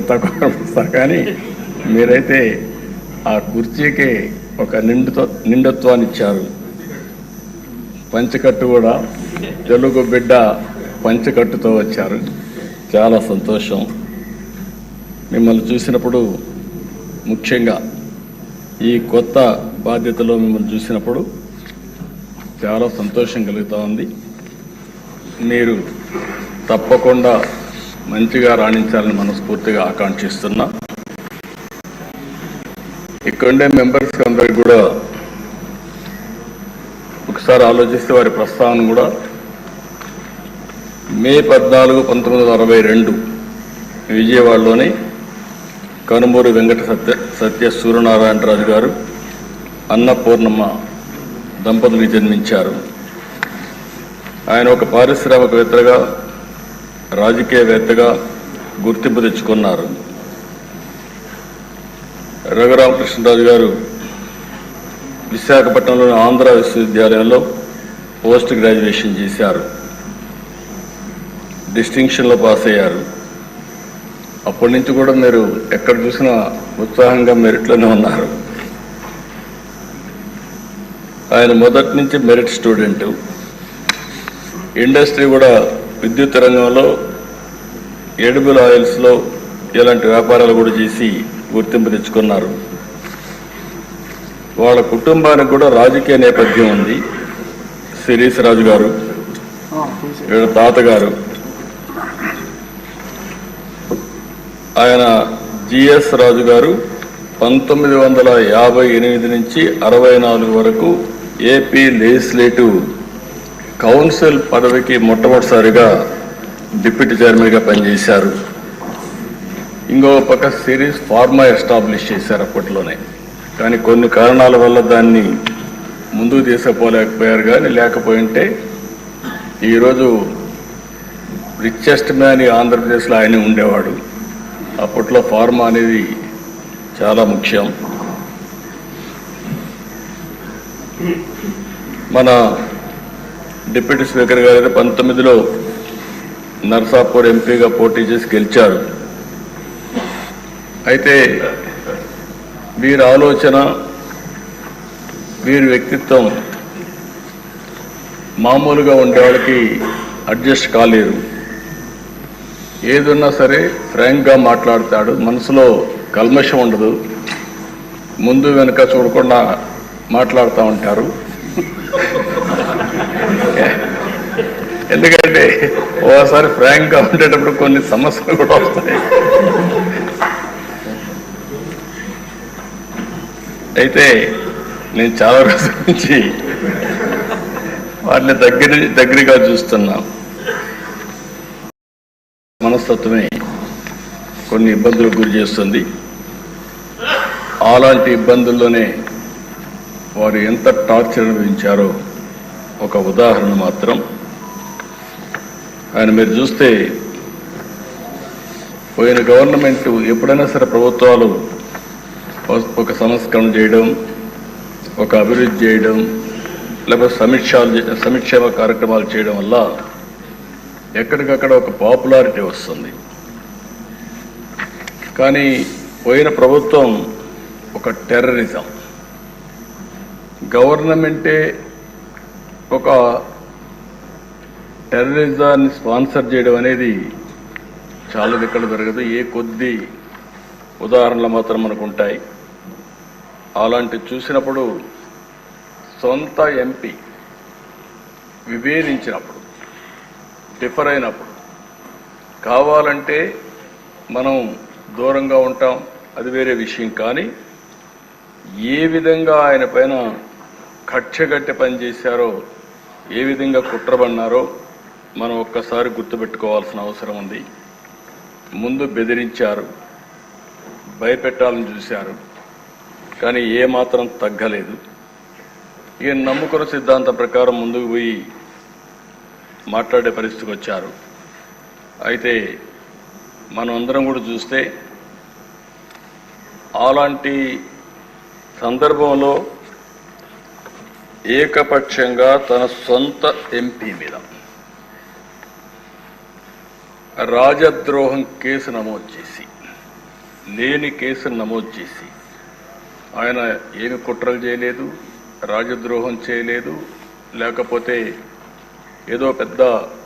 తక్కువ కానీ మీరైతే ఆ కుర్చీకి ఒక నిండుతో నిండుత్వాన్ని ఇచ్చారు. పంచకట్టు కూడా తెలుగు బిడ్డ పంచకట్టుతో వచ్చారు. చాలా సంతోషం. మిమ్మల్ని చూసినప్పుడు ముఖ్యంగా ఈ కొత్త బాధ్యతలో మిమ్మల్ని చూసినప్పుడు చాలా సంతోషం కలుగుతూ ఉంది. మీరు తప్పకుండా మంచిగా రాణించాలని మనస్ఫూర్తిగా ఆకాంక్షిస్తున్నా. ఇక్కడుండే మెంబర్స్ అందరికి కూడా ఒకసారి ఆలోచిస్తే వారి ప్రస్తావన కూడా మే పద్నాలుగు పంతొమ్మిది వందల అరవై రెండు విజయవాడలోని కనుమూరి వెంకట సత్య సత్య సూర్యనారాయణరాజు గారు అన్నపూర్ణమ్మ దంపతులకు జన్మించారు. ఆయన ఒక పారిశ్రామికవేత్తగా రాజకీయవేత్తగా గుర్తింపు తెచ్చుకున్నారు. రఘురామకృష్ణరాజు గారు విశాఖపట్నంలోని ఆంధ్ర విశ్వవిద్యాలయంలో పోస్ట్ గ్రాడ్యుయేషన్ చేశారు. డిస్టింక్షన్లో పాస్ అయ్యారు. అప్పటి నుంచి కూడా మీరు ఎక్కడ చూసినా ఉత్సాహంగా మెరిట్లోనే ఉన్నారు. ఆయన మొదటి నుంచి మెరిట్ స్టూడెంట్. ఇండస్ట్రీ కూడా విద్యుత్ రంగంలో ఎడిబుల్ ఆయిల్స్లో ఇలాంటి వ్యాపారాలు కూడా చేసి గుర్తింపు తెచ్చుకున్నారు. వాళ్ళ కుటుంబానికి కూడా రాజకీయ నేపథ్యం ఉంది. శిరీష్ రాజు గారు వీళ్ళ తాతగారు. ఆయన జిఎస్ రాజు గారు పంతొమ్మిది వందల యాభై ఎనిమిది నుంచి అరవై నాలుగు వరకు ఏపీ లెజిస్లేటివ్ కౌన్సిల్ పదవికి మొట్టమొదటిసారిగా డిప్యూటీ చైర్మన్గా పనిచేశారు. ఇంకో పక్క సిరీస్ ఫార్మా ఎస్టాబ్లిష్ చేశారు అప్పట్లోనే. కానీ కొన్ని కారణాల వల్ల దాన్ని ముందుకు తీసుకుపోలేకపోయారు కానీ లేకపోయింటే ఈరోజు రిచెస్ట్ మ్యాన్ ఆంధ్రప్రదేశ్లో ఆయనే ఉండేవాడు. అప్పట్లో ఫార్మా అనేది చాలా ముఖ్యం. మన డిప్యూటీ స్పీకర్ గారు పంతొమ్మిదిలో నర్సాపూర్ ఎంపీగా పోటీ చేసి గెలిచారు. అయితే వీరి ఆలోచన వీరి వ్యక్తిత్వం మామూలుగా ఉండేవాళ్ళకి అడ్జస్ట్ కాలేరు ఏదున్నా సరే ఫ్రాంక్గా మాట్లాడతాడు మనసులో కల్మషం ఉండదు ముందు వెనుక చూడకుండా మాట్లాడుతూ ఉంటారు. ఎందుకంటే ఓసారి ఫ్రాంక్గా ఉండేటప్పుడు కొన్ని సమస్యలు కూడా వస్తాయి. అయితే నేను చాలా రోజుల నుంచి వాటిని దగ్గర దగ్గరగా చూస్తున్నా. మనస్తత్వమే కొన్ని ఇబ్బందులకు గురి చేస్తుంది. అలాంటి ఇబ్బందుల్లోనే వారు ఎంత టార్చర్ అనుభవించారో ఒక ఉదాహరణ మాత్రం ఆయన మీరు చూస్తే పోయిన గవర్నమెంట్ ఎప్పుడైనా సరే ప్రభుత్వాలు ఒక సంస్కరణ చేయడం ఒక అభివృద్ధి చేయడం లేకపోతే సమీక్షాలు చే- సంక్షేమ కార్యక్రమాలు చేయడం వల్ల ఎక్కడికక్కడ ఒక పాపులారిటీ వస్తుంది. కానీ పోయిన ప్రభుత్వం ఒక టెర్రరిజం. గవర్నమెంటే ఒక టెర్రరిజాన్ని స్పాన్సర్ చేయడం అనేది చాలా ఎక్కడ జరగదు. ఏ కొద్ది ఉదాహరణలు మాత్రం మనకు ఉంటాయి అలాంటి చూసినప్పుడు సొంత ఎంపీ విభేదించినప్పుడు డిఫర్ అయినప్పుడు కావాలంటే మనం దూరంగా ఉంటాం అది వేరే విషయం. కానీ ఏ విధంగా ఆయన పైన కక్షగట్టి పనిచేశారో ఏ విధంగా కుట్రబడినారో మనం ఒక్కసారి గుర్తుపెట్టుకోవాల్సిన అవసరం ఉంది. ముందు బెదిరించారు. భయపెట్టాలని చూశారు. కానీ ఏమాత్రం తగ్గలేదు. ఈయన నమ్ముకున్న సిద్ధాంతం ప్రకారం ముందుకు పోయి మాట్లాడే పరిస్థితికి వచ్చారు. అయితే మనం అందరం కూడా చూస్తే అలాంటి సందర్భంలో ఏకపక్షంగా తన సొంత ఎంపీ మీద రాజద్రోహం కేసు నమోదు చేసి లేని కేసును నమోదు చేసి ఆయన ఏమి కుట్రలు చేయలేదు రాజద్రోహం చేయలేదు లేకపోతే ఏదో పెద్ద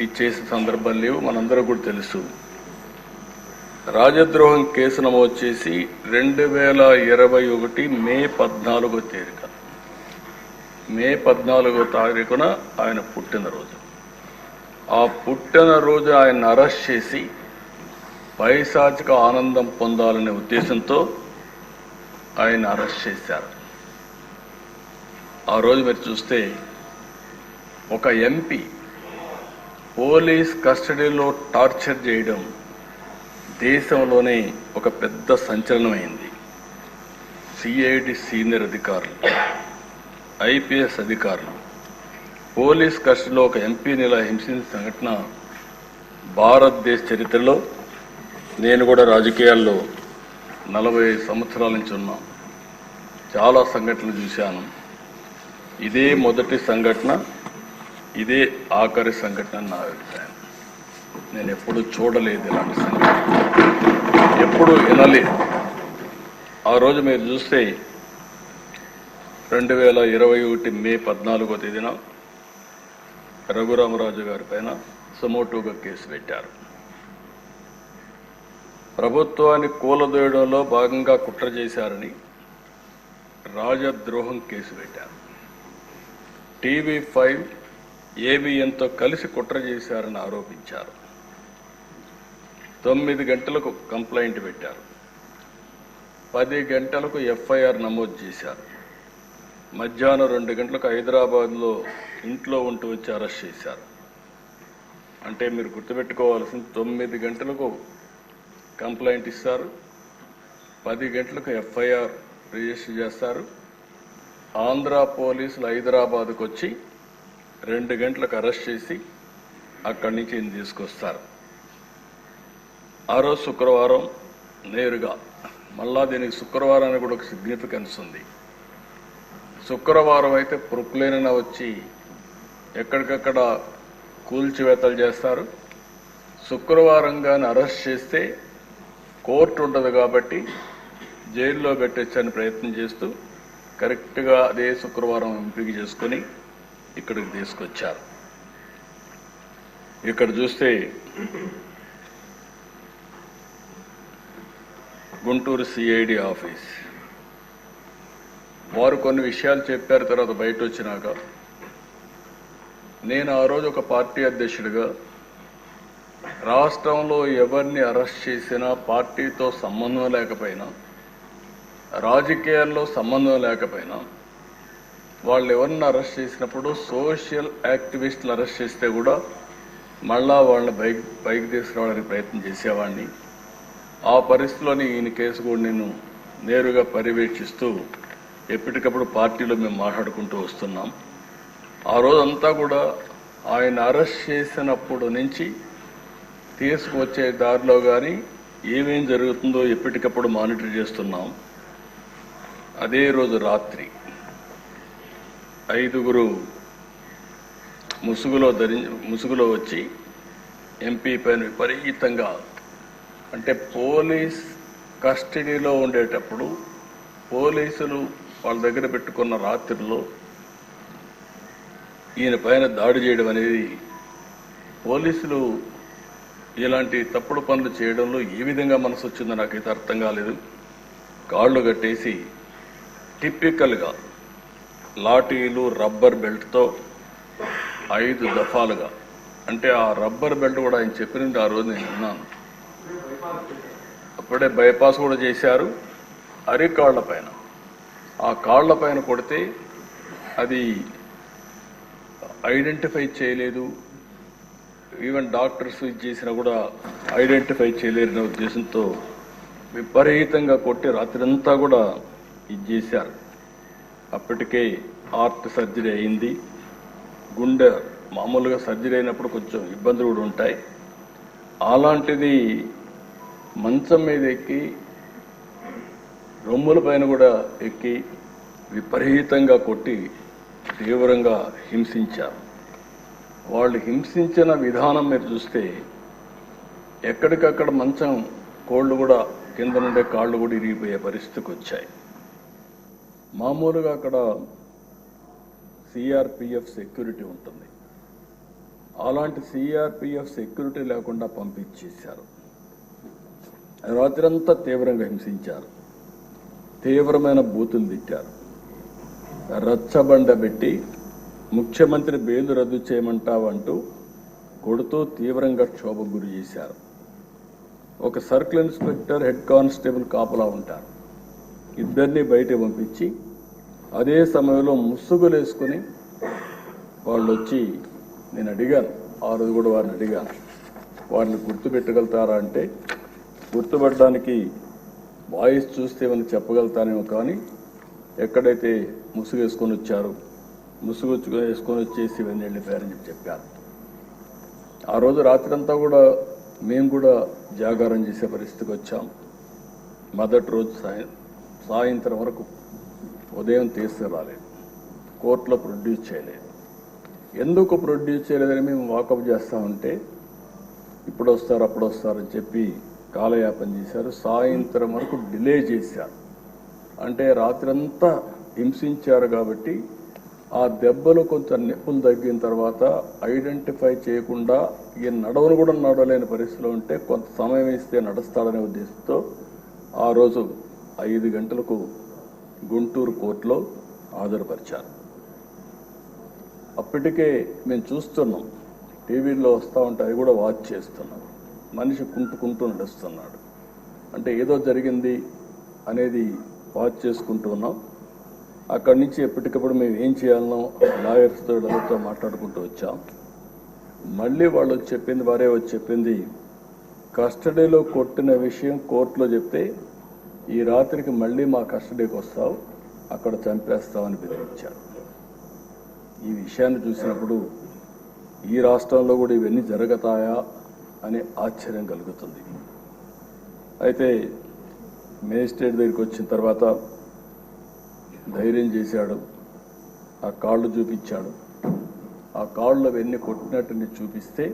ఇచ్చేసిన సందర్భం లేవు మనందరూ కూడా తెలుసు. రాజద్రోహం కేసు నమోదు చేసి రెండు వేల ఇరవై ఒకటి మే పద్నాలుగో తారీఖ మే పద్నాలుగో తారీఖున ఆయన పుట్టినరోజు. ఆ పుట్టినరోజు ఆయన అరెస్ట్ చేసి పైశాచిక ఆనందం పొందాలనే ఉద్దేశంతో ఆయన అరెస్ట్ చేశారు. ఆ రోజు మీరు చూస్తే ఒక ఎంపీ పోలీస్ కస్టడీలో టార్చర్ చేయడం దేశంలోనే ఒక పెద్ద సంచలనమైంది. సిఐడి సీనియర్ అధికారులు ఐపీఎస్ అధికారులు పోలీస్ కస్టడీలో ఒక ఎంపీని ఇలా హింసించిన సంఘటన భారతదేశ చరిత్రలో నేను కూడా రాజకీయాల్లో నలభై సంవత్సరాల నుంచి ఉన్నా. చాలా సంఘటనలు చూశాను. ఇదే మొదటి సంఘటన ఇదే ఆఖరి సంఘటన అని నా అభిప్రాయం. నేను ఎప్పుడు చూడలేదు ఇలాంటి సంఘటన ఎప్పుడు వినలేదు. ఆ రోజు మీరు చూస్తే రెండు వేల ఇరవై ఒకటి మే పద్నాలుగో తేదీన రఘురామరాజు గారి పైన సుమోటోగా కేసు పెట్టారు. ప్రభుత్వాన్ని కూలదోయడంలో భాగంగా కుట్ర చేశారని రాజద్రోహం కేసు పెట్టారు. టీవీ ఫైవ్ ఏబిఎన్తో కలిసి కుట్ర చేశారని ఆరోపించారు. తొమ్మిది గంటలకు కంప్లైంట్ పెట్టారు. పది గంటలకు ఎఫ్ఐఆర్ నమోదు చేశారు. మధ్యాహ్నం రెండు గంటలకు హైదరాబాద్లో ఇంట్లో ఉంటూ వచ్చి అరెస్ట్ చేశారు. అంటే మీరు గుర్తుపెట్టుకోవాల్సింది తొమ్మిది గంటలకు కంప్లైంట్ ఇస్తారు పది గంటలకు ఎఫ్ఐఆర్ రిజిస్టర్ చేస్తారు. ఆంధ్ర పోలీసులు హైదరాబాద్కు వచ్చి రెండు గంటలకు అరెస్ట్ చేసి అక్కడి నుంచి ఈయన తీసుకొస్తారు. ఆ రోజు శుక్రవారం నేరుగా మళ్ళా దీనికి శుక్రవారానికి కూడా ఒక సిగ్నిఫికెన్స్ ఉంది. శుక్రవారం అయితే ప్రొక్లేనైనా వచ్చి ఎక్కడికక్కడ కూల్చివేతలు చేస్తారు. శుక్రవారం కానీ అరెస్ట్ చేస్తే కోర్టు ఉండదు కాబట్టి జైల్లో పెట్టొచ్చని ప్రయత్నం చేస్తూ కరెక్ట్గా అదే శుక్రవారం ఎంపిక చేసుకొని ఇక్కడికి తీసుకొచ్చారు. ఇక్కడ చూస్తే గుంటూరు సిఐడి ఆఫీస్. వారు కొన్ని విషయాలు చెప్పారు తర్వాత బయట వచ్చినాక నేను ఆ రోజు ఒక పార్టీ అధ్యక్షుడిగా రాష్ట్రంలో ఎవరిని అరెస్ట్ చేసినా పార్టీతో సంబంధం లేకపోయినా రాజకీయాల్లో సంబంధం లేకపోయినా వాళ్ళు ఎవరిని అరెస్ట్ చేసినప్పుడు సోషల్ యాక్టివిస్టులు అరెస్ట్ చేస్తే కూడా మళ్ళా వాళ్ళని బైక్ బైక్ తీసుకురావడానికి ప్రయత్నం చేసేవాడిని. ఆ పరిస్థితిలోని ఈయన కేసు కూడా నేను నేరుగా పర్యవేక్షిస్తూ ఎప్పటికప్పుడు పార్టీలో మేము మాట్లాడుకుంటూ వస్తున్నాం. ఆ రోజంతా కూడా ఆయన అరెస్ట్ చేసినప్పుడు నుంచి తీసుకువచ్చే దారిలో కానీ ఏమేం జరుగుతుందో ఎప్పటికప్పుడు మానిటర్ చేస్తున్నాం. అదే రోజు రాత్రి ఐదుగురు ముసుగులో ధరి ముసుగులో వచ్చి ఎంపీ పైన విపరీతంగా అంటే పోలీస్ కస్టడీలో ఉండేటప్పుడు పోలీసులు వాళ్ళ దగ్గర పెట్టుకున్న రాత్రిలో ఈయన పైన దాడి చేయడం అనేది పోలీసులు ఇలాంటి తప్పుడు పనులు చేయడంలో ఏ విధంగా మనసు వచ్చిందో నాకైతే అర్థం కాలేదు. కాళ్ళు కట్టేసి టిపికల్గా లాఠీలు రబ్బర్ బెల్ట్తో ఐదు దఫాలుగా. అంటే ఆ రబ్బర్ బెల్ట్ కూడా ఆయన చెప్పినట్టు ఆ రోజు నేను విన్నాను. అప్పుడే బైపాస్ కూడా చేశారు అరికాళ్ళ పైన. ఆ కాళ్ళ పైన కొడితే అది ఐడెంటిఫై చేయలేదు. ఈవెన్ డాక్టర్స్ ఇది చేసినా కూడా ఐడెంటిఫై చేయలేరనే ఉద్దేశంతో విపరీతంగా కొట్టి రాత్రంతా కూడా ఇది చేశారు. అప్పటికే హార్ట్ సర్జరీ అయింది. గుండె మామూలుగా సర్జరీ అయినప్పుడు కొంచెం ఇబ్బందులు కూడా ఉంటాయి. అలాంటిది మంచం మీద ఎక్కి రొమ్ముల పైన కూడా ఎక్కి విపరీతంగా కొట్టి తీవ్రంగా హింసించారు. వాళ్ళు హింసించిన విధానం మీరు చూస్తే ఎక్కడికక్కడ మంచం కోళ్ళు కూడా కింద నుండే కాళ్ళు కూడా ఇరిగిపోయే పరిస్థితికి వచ్చాయి. మామూలుగా అక్కడ సిఆర్పిఎఫ్ సెక్యూరిటీ ఉంటుంది. అలాంటి సిఆర్పిఎఫ్ సెక్యూరిటీ లేకుండా పంపించేశారు. రాత్రంతా తీవ్రంగా హింసించారు. తీవ్రమైన బూతులు తిట్టారు. రచ్చబండ పెట్టి ముఖ్యమంత్రి బెయిల్ రద్దు చేయమంటావంటూ కొడుతూ తీవ్రంగా క్షోభకు గురి చేశారు. ఒక సర్కిల్ ఇన్స్పెక్టర్ హెడ్ కానిస్టేబుల్ కాపలా ఉంటారు. ఇద్దరిని బయట పంపించి అదే సమయంలో ముసుగులేసుకుని వాళ్ళు వచ్చి నేను అడిగాను ఆ రోజు కూడా వారిని అడిగాను. వారిని గుర్తుపెట్టగలుగుతారా అంటే గుర్తుపట్టడానికి వాయిస్ చూస్తే ఏమైనా చెప్పగలుగుతానేమో కానీ ఎక్కడైతే ముసుగేసుకొని వచ్చారో వచ్చారు ముసుగు వేసుకొని వచ్చేసి ఇవన్నీ వెళ్ళిపోయారని చెప్పి చెప్పారు. ఆ రోజు రాత్రంతా కూడా మేము కూడా జాగారం చేసే పరిస్థితికి వచ్చాం. మొదటి రోజు సాయం సాయంత్రం వరకు ఉదయం తీసుకురాలేదు కోర్టులో ప్రొడ్యూస్ చేయలేదు. ఎందుకు ప్రొడ్యూస్ చేయలేదని మేము వాకప్ చేస్తామంటే ఇప్పుడు వస్తారు అప్పుడు వస్తారని చెప్పి కాలయాపన చేశారు. సాయంత్రం వరకు డిలే చేశారు. అంటే రాత్రంతా హింసించారు కాబట్టి ఆ దెబ్బలు కొంచెం నొప్పులు తగ్గిన తర్వాత ఐడెంటిఫై చేయకుండా ఈ నడవను కూడా నడవలేని పరిస్థితిలో ఉంటే కొంత సమయం ఇస్తే నడుస్తాడనే ఉద్దేశంతో ఆ రోజు ఐదు గంటలకు గుంటూరు కోర్టులో హాజరుపరిచారు. అప్పటికే మేము చూస్తున్నాం. టీవీలో వస్తూ ఉంటే అవి కూడా వాచ్ చేస్తున్నాం. మనిషి కుంటుకుంటూ నడుస్తున్నాడు. అంటే ఏదో జరిగింది అనేది వాచ్ చేసుకుంటూ ఉన్నాం. అక్కడి నుంచి ఎప్పటికప్పుడు మేము ఏం చేయాలనో లాయర్స్తో ఎవరితో మాట్లాడుకుంటూ వచ్చాం. మళ్ళీ వాళ్ళు వచ్చి చెప్పింది వారే వచ్చి చెప్పింది కస్టడీలో కొట్టిన విషయం కోర్టులో చెప్తే ఈ రాత్రికి మళ్ళీ మా కస్టడీకి వస్తావు అక్కడ చంపేస్తామని బెదిరించారు. ఈ విషయాన్ని చూసినప్పుడు ఈ రాష్ట్రంలో కూడా ఇవన్నీ జరుగుతాయా అనే ఆశ్చర్యం కలుగుతుంది. అయితే మేజిస్ట్రేట్ దగ్గరికి వచ్చిన తర్వాత ధైర్యం చేశాడు. ఆ కాళ్ళు చూపించాడు. ఆ కాళ్ళు అవన్నీ కొట్టినట్టుని చూపిస్తే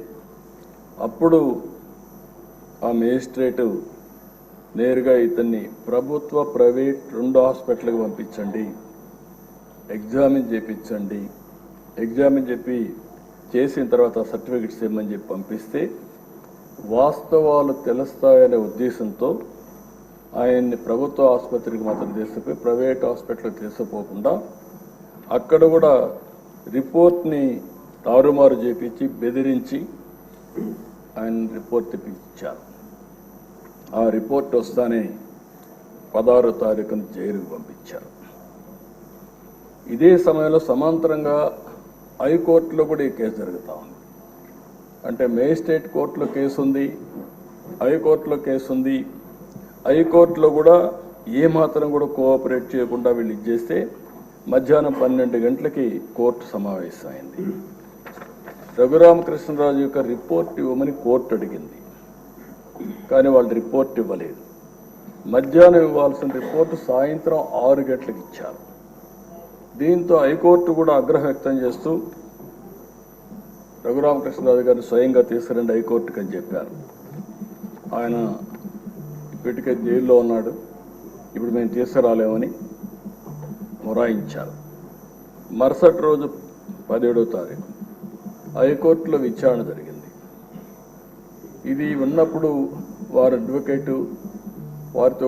అప్పుడు ఆ మేజిస్ట్రేటు నేరుగా ఇతన్ని ప్రభుత్వ ప్రైవేట్ రెండు హాస్పిటల్కి పంపించండి ఎగ్జామిన్ చేపించండి ఎగ్జామిన్ చెప్పి చేసిన తర్వాత సర్టిఫికెట్స్ ఇవ్వమని చెప్పి పంపిస్తే వాస్తవాలు తెలుస్తాయనే ఉద్దేశంతో ఆయన్ని ప్రభుత్వ ఆసుపత్రికి మాత్రం తీసుకుపోయి ప్రైవేట్ హాస్పిటల్కి తీసుకుపోకుండా అక్కడ కూడా రిపోర్ట్ని తారుమారు చేపించి బెదిరించి ఆయన రిపోర్ట్ తెప్పించారు. ఆ రిపోర్ట్ వస్తానే పదహారు తారీఖున జైలుకు పంపించారు. ఇదే సమయంలో సమాంతరంగా హైకోర్టులో కూడా ఈ కేసు జరుగుతూ ఉంది. అంటే మేజిస్ట్రేట్ కోర్టులో కేసు ఉంది హైకోర్టులో కేసు ఉంది హైకోర్టులో కూడా ఏ మాత్రం కూడా కోఆపరేట్ చేయకుండా వీళ్ళు ఇచ్చేస్తే మధ్యాహ్నం పన్నెండు గంటలకి కోర్టు సమావేశమైంది. రఘురామకృష్ణరాజు యొక్క రిపోర్ట్ ఇవ్వమని కోర్టు అడిగింది. కానీ వాళ్ళు రిపోర్ట్ ఇవ్వలేదు. మధ్యాహ్నం ఇవ్వాల్సిన రిపోర్టు సాయంత్రం ఆరు గంటలకు ఇచ్చారు. దీంతో హైకోర్టు కూడా ఆగ్రహం వ్యక్తం చేస్తూ రఘురామకృష్ణరాజు గారిని స్వయంగా తీసుకురండి హైకోర్టుకి అని చెప్పారు. ఆయన ఇప్పటికే జైల్లో ఉన్నాడు. ఇప్పుడు మేము తీసుకురాలేమని మొరాయించారు. మరుసటి రోజు పదిహేడో తారీఖు హైకోర్టులో విచారణ జరిగింది. ఇది ఉన్నప్పుడు వారు అడ్వకేటు వారితో